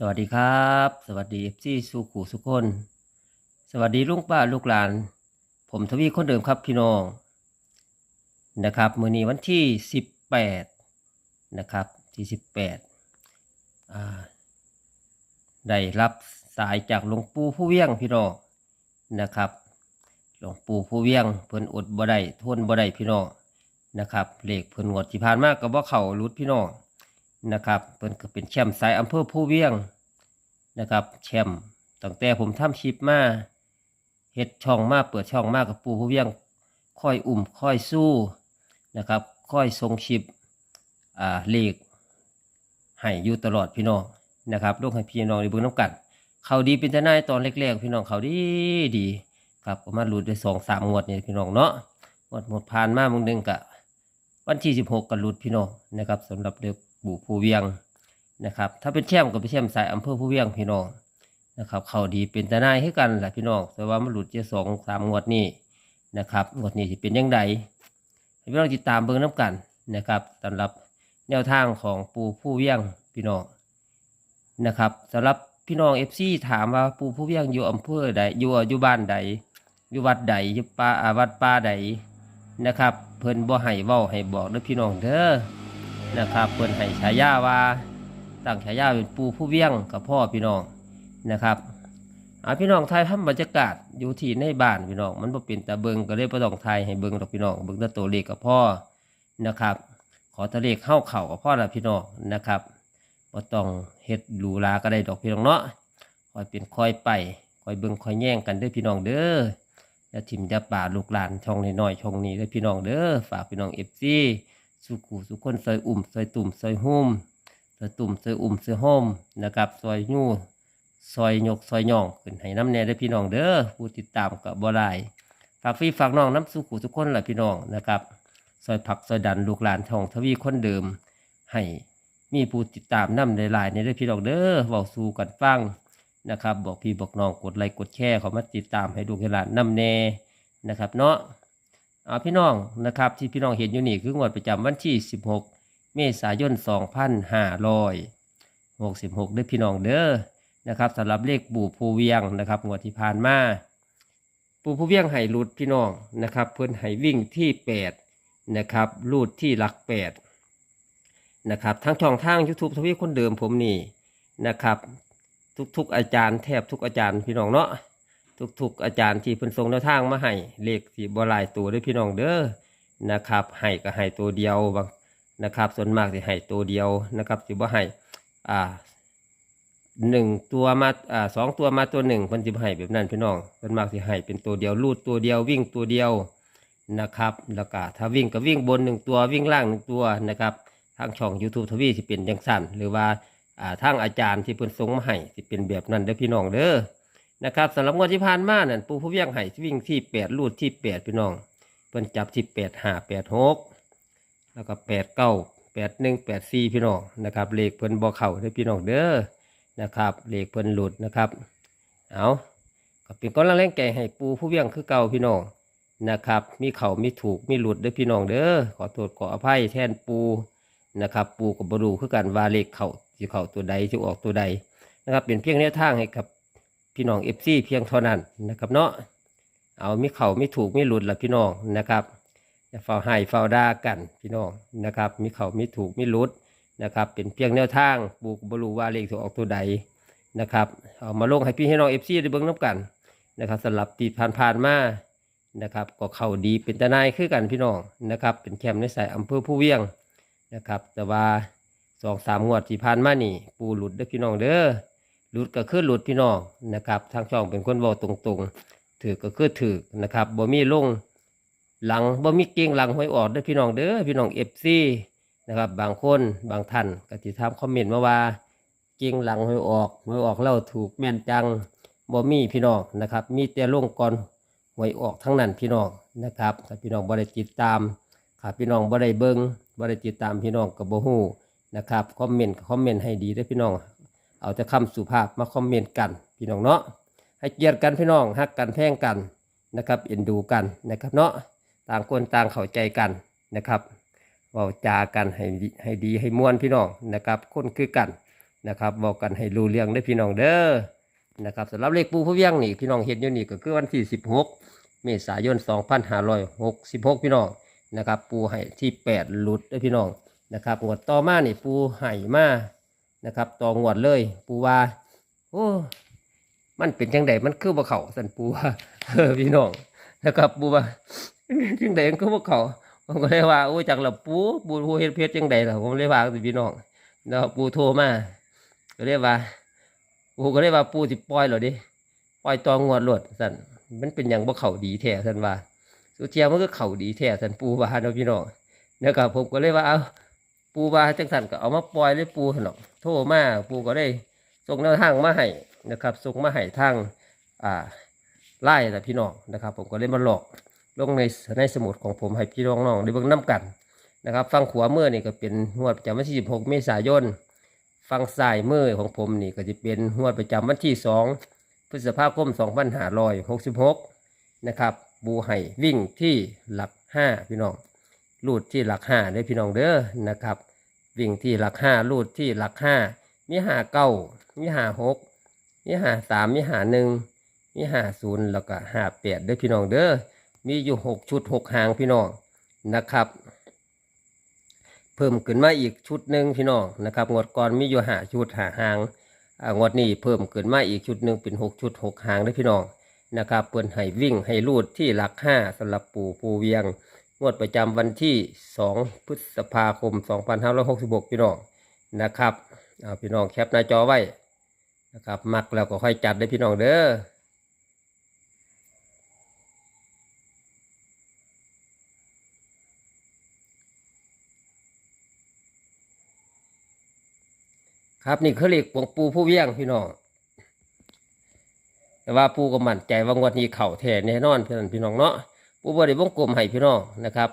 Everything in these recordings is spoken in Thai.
สวัสดีครับ สวัสดีซีสุขุสุคน สวัสดีลุงป้าลูกหลาน ผมทวีคนเดิมครับพี่น้องนะครับมือนี้วันที่สิบแปดนะครับที่สิบแปดอ่าได้รับสายจากหลวงปู่ผู้เวียงพี่น้องนะครับหลวงปู่ผู้เวียงเพิ่นอดบ่ได้ทนบ่ได้พี่น้องนะครับเลขเพิ่นงวดที่ผ่านมาก็บ่เข้ารุดพี่น้อง นะครับเพิ่นก็เป็นแชมป์สายอำเภอผู้เวียงนะครับ แชมป์ตั้งแต่ผมทำชิปมาเฮ็ดช่องมาเปิดช่องมากับปูผู้เวียงค่อยอุ่มค่อยสู้นะครับ ค่อยทรงชิปอ่าเลขให้อยู่ตลอดพี่น้องนะครับลูกให้พี่น้องได้เบิ่งน้ำกันเขาดีเป็นทนายตอนแรกๆพี่น้องเขาดีดีครับประมาณหลุดไปสองสามงวดเนี่ยพี่น้องเนาะงวดหมดผ่านมามึงหนึงกะวันที่16กันรุดพี่น้องนะครับสำหรับเด็ก บูภูเวียงนะครับ ถ้าเป็นแชมก็เป็นแชมสายอำเภอภูเวียงพี่น้องนะครับ เขาดีเป็นตาหนายให้กันแหละพี่น้อง แต่ว่ามันหลุดเจสองสามงวดนี้นะครับงวดนี้จะเป็นยังไงให้พี่น้องติดตามเบิ่งน้ำกันนะครับสำหรับแนวทางของปูผู้เวียงพี่น้องนะครับสำหรับพี่น้องเอฟซีถามว่าปูผู้เวียงอยู่อำเภอใดอยู่อยู่บ้านใดอยู่วัดใดอยู่ป่าอ่าวัดป่าใดนะครับ เพิ่นบ่ให้เว้าให้บอกเด้อพี่น้องเด้อ นะครับเพิ่นให้ฉายาว่าตั้งฉายาเป็นปูผู้เวียงกับพ่อพี่น้องนะครับอาพี่น้องไทยทำบรรยากาศอยู่ที่ในบ้านพี่น้องมันบ่เป็นตาเบิงก็เลยบ่ต้องไทยให้เบิงดอกพี่น้องเบิงแต่ตัวเลขกับพ่อนะครับ ขอตัวเลขเข้าเข่ากับพ่อละพี่น้องนะครับบ่ต้องเฮ็ดหรูหราก็ได้ดอกพี่น้องเนาะคอยเป็นคอยไปคอยเบิงคอยแย่งกันด้อพี่น้องเด้ออย่าถิ่มอย่าป่าลูกหลานช่องน้อยๆช่องนี้เลยพี่น้องเด้อฝากพี่น้องเอฟซี สุกูสุคนซอยอุ่มซอยตุ่มซอยหุ่มซอยตุ่มซอยอุ่มซอยห่มนะครับซอยยู่ซอยยกซอยย่องขึ้นให้น้ำแน่ได้พี่น้องเด้อผู้ติดตามกับบ่ได้ฝากพี่ฝากน้องน้ำสุกูทุกคนแหละพี่น้องนะครับซอยผักซอยดันลูกหลานช่องทวีคนเดิม ให้มีผู้ติดตามน้ำหลายๆในเด้อพี่น้องเด้อเว้าสู่กันฟังนะครับ บอกพี่บอกน้องกดไลค์กดแชร์เขามาติดตามให้ดูให้หลานนำแน่นะครับเนาะ เอาพี่น้องนะครับที่พี่น้องเห็นอยู่นี่คืองวดประจำวันที่ 16 เมษายน 2566ด้อพี่น้องเด้อนะครับสำหรับเลขปู่ภูเวียงนะครับงวดที่ผ่านมาปู่ภูเวียงให้รูดพี่น้องนะครับเพื่อนให้วิ่งที่ 8 นะครับรูดที่หลัก 8 นะครับทั้งช่องทาง YouTube ทวีคนเดิมผมนี่นะครับ ทุกๆอาจารย์แทบทุกอาจารย์พี่น้องเนาะ ทุกๆอาจารย์ที่เพิ่นส่งแนวทางมาให้เลขที่บ่หลายตัวด้วยพี่น้องเด้อนะครับให้ก็ให้ตัวเดียวบางนะครับ ส่วนมากสิให้ตัวเดียวนะครับสิบ่ให้อ่าหนึ่งตัวมาอ่าสองตัวมาตัวหนึ่งเพิ่นสิบ่ให้แบบนั้นพี่น้องส่วนมากสิให้เป็นตัวเดียวลูดตัวเดียววิ่งตัวเดียวนะครับ แล้วก็ถ้าวิ่งก็วิ่งบนหนึ่งตัววิ่งล่างหนึ่งตัวนะครับทางช่อง YouTube ทวีสิเป็นจังสั้นหรือว่าอ่าทางอาจารย์ที่เพิ่นส่งมาให้ที่เป็นแบบนั้นเด้อพี่น้องเด้อ นะครับสำหรับงวดที่ผ่านมานั่นปูผู้เวียงให้วิ่งที่แปดลูดที่แปดพี่น้องเพิ่นจับที่แปดห้าแปดหกแล้วก็แปดเก้าแปดหนึ่งแปดสี่พี่น้องนะครับเลขเพิ่นบ่เข้าเด้อพี่น้องเด้อนะครับเลขเพิ่นหลุดนะครับเอาก็เป็นก้อนแรงใจให้ปูผู้เวียงคือเก่าพี่น้องนะครับ มีเข่ามีถูกมีหลุดเด้อพี่น้องเด้อขอโทษขออภัยแทนปูนะครับปูกับบรูคือการว่าเลขเข่าจะเข่าตัวใดจะออกตัวใดนะครับเป็นเพียงแนวทางให้กับ พี่น้องเอฟซีเพียงเท่านั้นนะครับเนาะเอามีเขาไม่ถูกไม่หลุดละพี่น้องนะครับอย่าเฝ้าให้เฝ้าด่ากันพี่น้องนะครับมีเขาไม่ถูกไม่หลุดนะครับเป็นเพียงแนวทางปูกบรูว่าเลขจะออกตัวใดนะครับเอามาลงให้พี่ให้น้องเอฟซีได้เบิ่งน้ำกันนะครับสำหรับตีผ่านผ่านๆมานะครับก็เข้าดีเป็นตานายคือกันพี่น้องนะครับเป็นแคมป์ในสายอำเภอผู้เวียงนะครับแต่ว่าสองสามงวดที่ผ่านมานี่ปูหลุดเด้อพี่น้องเด้อ หลุดก็คือหลุดพี่น้องนะครับ ทางช่องเป็นคนบอกตรงๆถือก็คือถือนะครับบ่มีลงหลังบ่มีเก่งหลังห้อยออกเด้อพี่น้องเด้อพี่น้องเอฟซีนะครับบางคนบางท่านก็ติทำคอมเมนต์มาว่าเก่งหลังห้อยออกห้อยออกแล้วถูกแม่นจังบ่มีพี่น้องนะครับ มีแต่ลงก่อนหวยออกทั้งนั้นพี่น้องนะครับถ้าพี่น้องบ่ได้ติดตามครับพี่น้องบ่ได้เบิ่งบ่ได้ติดตามพี่น้องกับบ่ฮู้นะครับคอมเมนต์คอมเมนต์ให้ดีเด้อพี่น้อง เอาแต่คำสุภาพมาคอมเมนต์กัน พี่น้องเนาะให้เกียรติกันพี่น้องฮักกันแพ่งกันนะครับเอ็นดูกันนะครับเนาะต่างคนต่างเข้าใจกันนะครับเว้าจากันให้ให้ดีให้ม่วนพี่น้องนะครับคนคือกันนะครับบอกกันให้รู้เรื่องได้พี่น้องเด้อนะครับสำหรับเลขปูผู้เวียงนี่พี่น้องเห็นอยู่นี่ก็คือวันที่ 16 เมษายน 2566 พี่น้องนะครับ ปูให้ที่ 8 หลุดได้พี่น้องนะครับงวดต่อมานี่ปูให้มา นะครับต่องวดเลยปูว่าโอ้มันเป็นจังไดมันคือบ่เขาสันปูว่าพี่น้องนะครับปูว่าจังไดมันคือบ่เขาผมก็เลยว่าโอ้จากหละปูปูปูเฮ็ดเพชรจังไดล่ะผมเลยว่าพี่น้องแล้วปูโทรมาก็เลยว่าปูก็เลยว่าปูสิปล่อยเหรอดิปล่อยตองงวดโลดสันมันเป็นหยังบ่เขาดีแท้สันว่าสุเทียมันก็เข้าดีแท้สันปูว่าเนาะพี่น้องนะครับผมก็เลยว่าเอา ปูว่าจังสันก็เอามาปล่อยเลยปูหนเนาะโทรมาปูก็ได้ส่งแนวทางมาให้นะครับส่งมาให้ทางอ่าไล่แต่พี่น้องนะครับ ผมก็เลยมาหลอกลงในในสมุดของผมให้พี่น้องน้องได้เบิ่งน้กันนะครับ ฟังขวาเมื่อนี่ก็เป็นงวดประจำวันที่ 16 เมษายนฟังซ้ายเมื่อของผมนี่ก็จะเป็นงวดประจำวันที่ 2 พฤษภาคม 2566 นะครับ บูไห่วิ่งที่หลัก 5 พี่น้อง ลูดที่หลัก5ได้พี่น้องเด้อนะครับ วิ่งที่หลัก5ลูดที่หลัก5มีหาเก้ามีหาหกมีหาสามมีหาหนึ่งมีหาศูนย์แล้วก็หาแปดเด้อพี่น้องเด้อมีอยู่หกชุดหกหางพี่น้องนะครับ เพิ่มขึ้นมาอีกชุดหนึ่งพี่น้องนะครับงวดก่อนมีอยู่หาชุดหาหางอ่างวดนี้เพิ่มขึ้นมาอีกชุดหนึ่งเป็นหกชุดหกหางเด้อพี่น้องนะครับเปิดให้วิ่งให้รูดที่หลักห้าสำหรับปู่ปูเวียง งวดประจำวันที่สองพฤษภาคมสองพันห้าร้อยหกสิบหกพี่น้องนะครับเอาพี่น้องแคปหน้าจอไว้นะครับมักแล้วก็ค่อยจัดได้พี่น้องเด้อครับนี่คือเลขของปูผู้เวียงพี่น้อง แต่ว่าปูก็มั่นใจว่างวดนี้เข่าแท้แน่นอนพี่องพี่น้องเนาะ ปูบ่ได้วงกลมให้พี่น้องนะครับ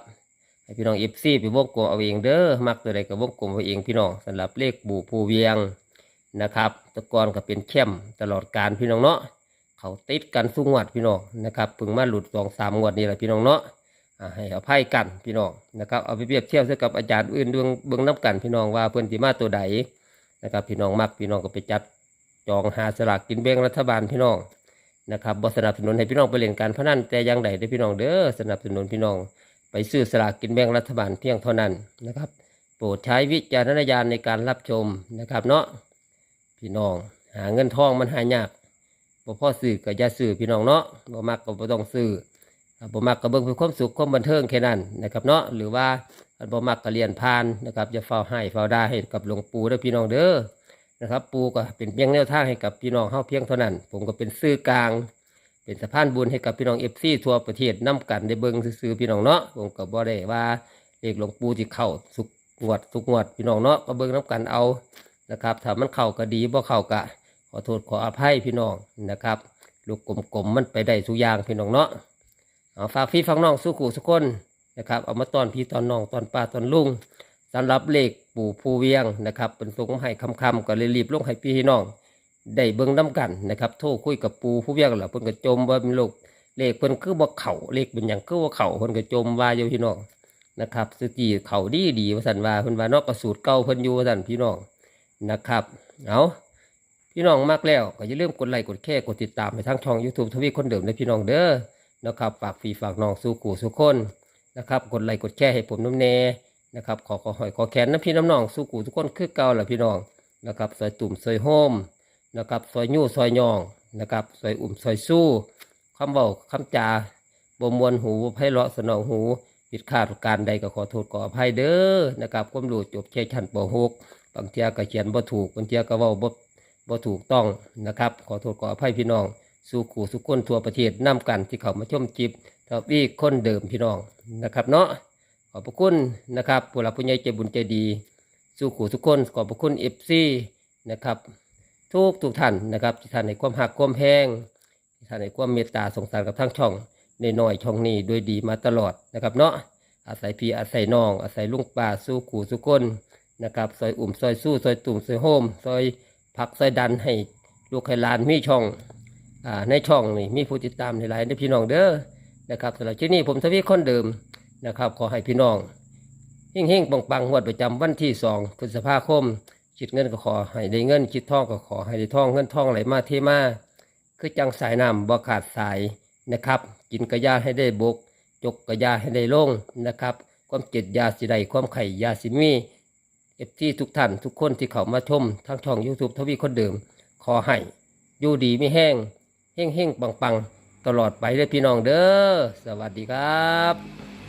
ให้พี่น้องเอฟซีไปวงกลมเอาเองเด้อมักตัวใดก็วงกลมเอาเองพี่น้องสำหรับเลขปูผู้เวียงนะครับตะกอนก็เป็นเข้มตลอดการพี่น้องเนาะเขาติดกันสู้งวดพี่น้องนะครับเพิ่งมาหลุดสองสามงวดนี่แหละพี่น้องเนาะให้อภัยกันพี่น้องนะครับเอาไปเปรียบเทียบกับอาจารย์อื่นเบื้องเบื้องน้ำกันพี่น้องว่าเพื่อนสิมาตัวใดนะครับพี่น้องมักพี่น้องก็ไปจัดจองหาสลากกินแบ่งรัฐบาลพี่น้อง นะครับบ่สนับสนุนให้พี่น้องไปเล่นการพนันแต่อย่างใดได้พี่น้องเด้อสนับสนุนพี่น้อง ไปซื้อสลากกินแบ่งรัฐบาลเพียงเท่านั้นนะครับ โปรดใช้วิจารณญาณในการรับชมนะครับเนาะพี่น้องหาเงินทองมันหายากบ่พ่อซื้อก็อย่าซื้อพี่น้องเนาะบ่มักก็บ่ต้องซื้อบ่มักก็เบิ่งเพื่อความสุขความบันเทิงแค่นั้นนะครับเนาะหรือว่าบ่มักก็เรียนผ่านนะครับอย่าเฝ้าให้เฝ้าด่าให้กับหลวงปู่เด้อพี่น้องเด้อ นะครับ ปูก็เป็นเพียงแนวทางให้กับพี่น้องเฮาเพียงเท่านั้น ผมก็เป็นสื่อกลาง เป็นสะพานบุญให้กับพี่น้องเอฟซีทั่วประเทศนํกันได้เบิ่งซื่อพี่น้องเนาะผมก็บ่ได้ว่าเลขหลวงปู่ที่เข้าสุกงวดสุกงวดพี่น้องเนาะก็เบิ่งนํกันเอานะครับถ้ามันเข้าก็ดีบ่เข้าก็ขอโทษขออภัยพี่น้องนะครับ ลูกกลมๆมันไปได้ทุยางพี่น้องเนาะเอาฝากพี่ฟังน้องสู้ขู่สุกคนนะครับเอามาตอนพี่ตอนน้องตอนป้าตอนลุง สำหรับเลขปู่ภูเวียงนะครับเป็นส่งให้คำคำก็เลยรีบลงให้พี่น้อง ได้เบิ่งน้กันนะครับโทรคุยกับปู่ผู้เวียงแล้วเพิ่นก็จมว่าเป็นลูกเลขเพิ่นคือบ่เข่าเลขเป็นหยังคือบ่เข่าเพิ่นก็จมว่าอยู่พี่น้องนะครับสจีเข่าดีดีว่าซั่นว่าเพิ่นว่านอกกระสูตรเก่าเพิ่นอยู่ว่าซั่นพี่น้องนะครับเอาพี่น้องมากแล้วก็อย่าลืมกดไลค์กดแชร์กดติดตามไปทางช่อง YouTube ทวีคนเดิมนะพี่น้องเด้อนะครับฝากฟรีฝากน้องสู่กูสู่คนนะครับกดไลค์กดแชร์ให้ผมน้ำแน่ นะครับขอขอหอยขอแขนน้ำพี่น้ำน้องสู้กูทุกคนคือเก่าแหละพี่น้องนะครับซอยตุ่มซอยโฮมนะครับซอยยู่ซอยยองนะครับซอยอุ่มซอยสู้คำเบาคำจาบ่มวนหูไพเราะสนองหูผิดขาดการใดก็ขอโทษขออภัยเด้อนะครับความรู้จบแค่ชั้นป .6 บางเทียก็เขียนบ่ถูกบางเทียก็เว้าบ่บ่ถูกต้องนะครับ ขอโทษขออภัยพี่น้อง สู่ขู่สุกคนทั่วประเทศนํกันที่เขามาชมจิบทวีคนเดิมพี่น้องนะครับเนาะ ขอบพระคุณนะครับผู้หลักผู้ใหญ่ใจบุญใจดีสู้ขู่ทุกคนขอบพระคุณเอฟซีนะครับ ทุกทุกท่านนะครับที่ท่านในความหักความแพงที่ท่านในความเมตตาสงสารกับทั้งช่องในน้อยช่องนี้โดยดีมาตลอดนะครับเนาะอาศัยพี่อาศัยน้อง อาศัยลุงป่าสู้ขู่สุกคนนะครับซอยอุ่มซอยสู้ซอยตุ่มซอยโฮมซอยผักซอยดันให้ลูกให้หลานมีช่องอ่าในช่องนี่มีผู้ติดตามหลายๆในพี่น้องเด้อนะครับสำหรับที่นี่ผมทวีคนเดิม นะครับ ขอให้พี่น้องเฮงๆปังๆงวดประจำวันที่2พฤษภาคมคิดเงินก็ขอให้ได้เงินคิดทองก็ขอให้ได้ทองเงินทองไหลมาเทมาคือจังสายน้ำบ่ขาดสายนะครับ กินกระยาให้ได้บก จกกระยาให้ได้ลงนะครับ ความเจ็ดยาสิไดความไข่ยาสิมีเอฟที่ทุกท่านทุกคนที่เข้ามาชมทางช่อง YouTube ทวีคนเดิม ขอให้อยู่ดีไม่แห้งเฮ่งเฮ่งปังปังตลอดไปเลยพี่น้องเด้อสวัสดีครับ